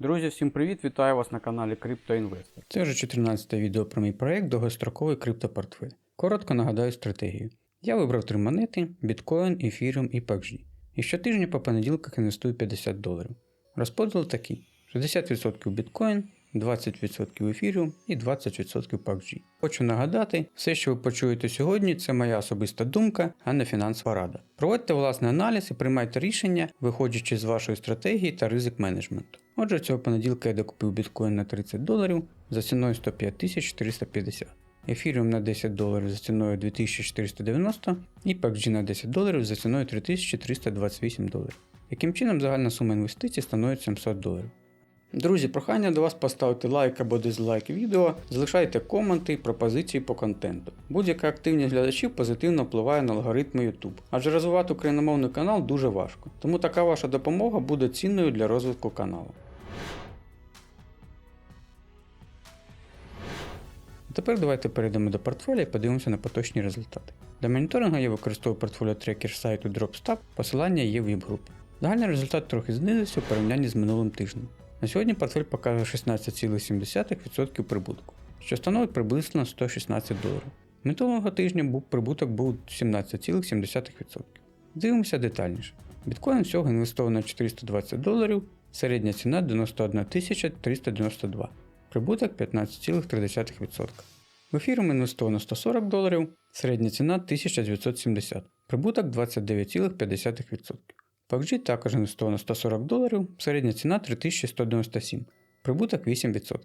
Друзі, всім привіт! Вітаю вас на каналі CryptoInvestor. Це вже 14 відео про мій проект довгостроковий криптопортфель. Коротко нагадаю стратегію. Я вибрав три монети: Bitcoin, ефіріум і PUBG. І щотижня по понеділках інвестую 50 доларів. Розподіл такий: 60% Bitcoin, 20% Ethereum і 20% PUBG. Хочу нагадати, все, що ви почуєте сьогодні, це моя особиста думка, а не фінансова рада. Проводьте власний аналіз і приймайте рішення, виходячи з вашої стратегії та ризик менеджменту. Отже, цього понеділка я докупив біткоін на 30 доларів за ціною 105 450. Ефіріум на 10 доларів за ціною 2490 і PUBG на 10 доларів за ціною 3328 доларів. Яким чином загальна сума інвестицій становить 700 доларів. Друзі, прохання до вас поставити лайк або дизлайк відео, залишайте коменти і пропозиції по контенту. Будь-яка активність глядачів позитивно впливає на алгоритми YouTube, адже розвивати україномовний канал дуже важко, тому така ваша допомога буде цінною для розвитку каналу. Тепер давайте перейдемо до портфеля і подивимося на поточні результати. Для моніторингу я використовую портфоліо трекер сайту DropStab, посилання є в віп-групі. Загальний результат трохи знизився у порівнянні з минулим тижнем. На сьогодні портфель показує 16,7% прибутку, що становить приблизно 116 доларів. Минулого тижня був прибуток був 17,7%. Дивимося детальніше. Біткоін всього інвестовано 420 доларів, середня ціна 91 392, прибуток 15,3%. В ефіром інвестовано 140 доларів, середня ціна 1970, прибуток 29,5%. PUBG також інвестовано 140 доларів, середня ціна 3197, прибуток 8%.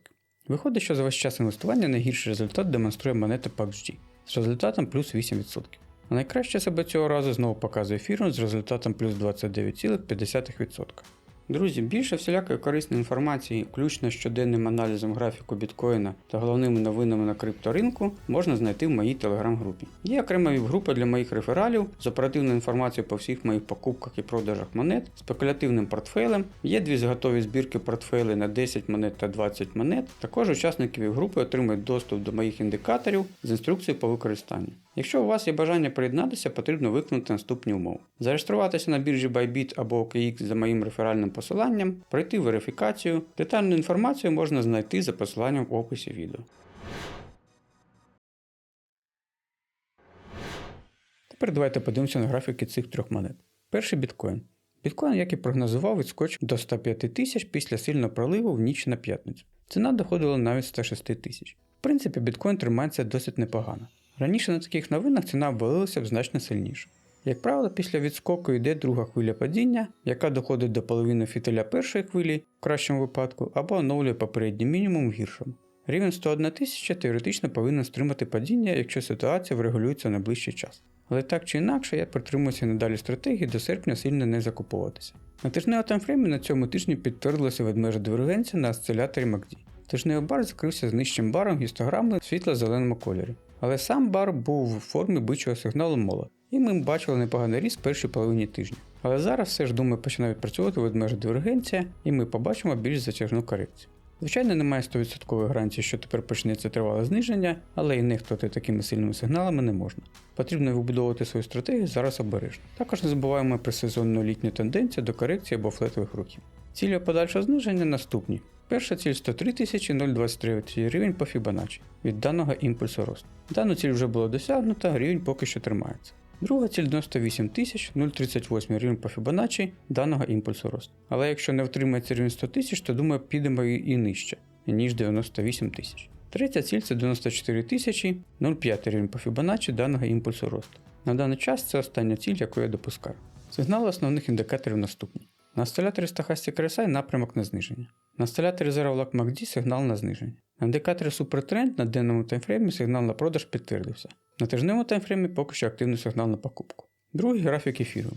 Виходить, що за весь час інвестування найгірший результат демонструє монета PUBG з результатом плюс 8%. А найкраще себе цього разу знову показує фірм з результатом плюс 29,5%. Друзі, більше всілякої корисної інформації, включно з щоденним аналізом графіку біткоїна та головними новинами на крипторинку, можна знайти в моїй телеграм-групі. Є окрема віп-група для моїх рефералів з оперативною інформацією по всіх моїх покупках і продажах монет, спекулятивним портфелем. Є дві зготові збірки портфелей на 10 монет та 20 монет. Також учасники віп-групи отримують доступ до моїх індикаторів з інструкцією по використанню. Якщо у вас є бажання приєднатися, потрібно виконати наступні умови: зареєструватися на біржі Bybit або OKX за моїм реферальним посиланням, пройти верифікацію. Детальну інформацію можна знайти за посиланням в описі відео. Тепер давайте подивимося на графіки цих трьох монет. Перший біткоін. Біткоін, як і прогнозував, відскочив до 105 тисяч після сильного проливу в ніч на п'ятницю. Ціна доходила навіть 106 тисяч. В принципі, біткоін тримається досить непогано. Раніше на таких новинах ціна обвалилася б значно сильніше. Як правило, після відскоку йде друга хвиля падіння, яка доходить до половини фітиля першої хвилі, в кращому випадку, або оновлює попередній мінімум в гіршому. Рівень 101 тисяча теоретично повинен стримати падіння, якщо ситуація врегулюється на ближчий час. Але так чи інакше, я притримуюся надалі стратегії до серпня сильно не закуповуватися. На тижневому таймфреймі на цьому тижні підтвердилася ведмежа дивергенція на осциляторі MACD. Тижневий бар закрився з нижчим баром гістограми в світло-зеленому кольорі. Але сам бар був у формі бичого сигналу мола, і ми бачили непоганий ріст в першій половині тижня. Але зараз все ж думаю починає відпрацьовувати ведмежа дивергенція, і ми побачимо більш затяжну корекцію. Звичайно, немає 100% гарантії, що тепер почнеться тривале зниження, але і нехтувати такими сильними сигналами не можна. Потрібно вибудовувати свою стратегію зараз обережно. Також не забуваємо про сезонну літню тенденцію до корекції або флетових рухів. Цілі подальшого зниження наступні. Перша ціль 103 023 рівень по Fibonacci від даного імпульсу росту. Дану ціль вже було досягнуто, рівень поки що тримається. Друга ціль 98 038 рівень по Fibonacci даного імпульсу росту. Але якщо не втримається рівень 100 тисяч, то думаю підемо і нижче, ніж 98 тисяч. Третя ціль це 94 тисячі 0,5 рівень по Fibonacci даного імпульсу росту. На даний час це остання ціль, яку я допускаю. Сигнали основних індикаторів наступні. На осциляторі Stochastic RSI напрямок на зниження. На осциляторі Zero Lock MACD сигнал на зниження. На індикаторі Supertrend на денному таймфреймі сигнал на продаж підтвердився. На тижневому таймфреймі поки що активний сигнал на покупку. Другий графік ефіру.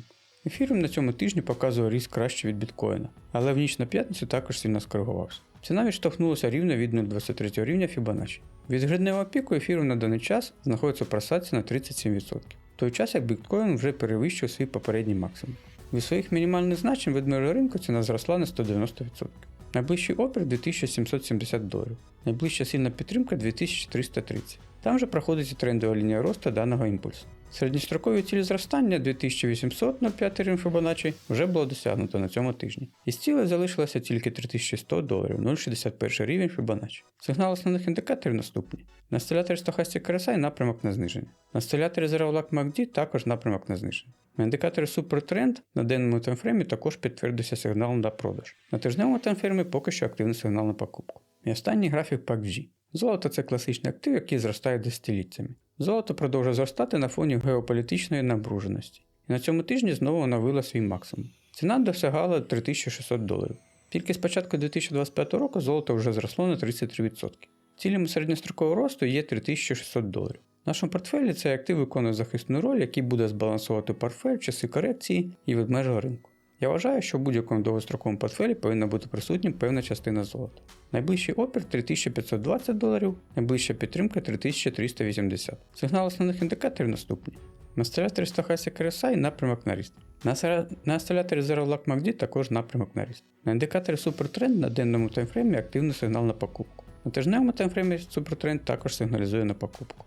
Ефірум на цьому тижні показує ріст краще від біткоїна, але в ніч на п'ятницю також сильно скоригувався. Ціна відштовхнулася рівно від 0,23 рівня Fibonacci. Від гридневого піку ефіру на даний час знаходиться в просадці на 37%, в той час як біткоін вже перевищив свій попередній максимум. Від своїх мінімальних значень ведмежого ринку ціна зросла на 190%. Найближчий опір 2770 доларів, найближча сильна підтримка 2330. Там же проходить і трендова лінія росту даного імпульсу. Середньострокові цілі зростання 2800 на 5 рівень Фібоначчі вже було досягнуто на цьому тижні. Із цілей залишилося тільки 3100 доларів 0,61 рівень Фібоначчі. Сигнал основних індикаторів наступні. На стиляторі Stochastic RSI напрямок на зниження. На стиляторі Zerolac MACD також напрямок на зниження. На індикаторі Supertrend на денному таймфреймі також підтвердився сигнал на продаж. На тижневому таймфреймі поки що активний сигнал на покупку. І останній графік PACG. Золото це класичний актив, який зростає десятиліттями. Золото продовжує зростати на фоні геополітичної напруженості. І на цьому тижні знову оновила свій максимум. Ціна досягала 3600 доларів. Тільки з початку 2025 року золото вже зросло на 33%. Цілями середньострокового росту є 3600 доларів. В нашому портфелі цей актив виконує захисну роль, який буде збалансувати портфель в часи корекції і ведмежого ринку. Я вважаю, що в будь-якому довгостроковому портфелі повинна бути присутня певна частина золота. Найближчий опір 3520 доларів, найближча підтримка 3380. Сигнал основних індикаторів наступні. На стиляторі Stochastic RSI напрямок на ріст. На, на стиляторі Zerolac MACD також напрямок на ріст. На індикаторі Supertrend на денному таймфреймі активний сигнал на покупку. На тижневому таймфреймі Supertrend також сигналізує на покупку.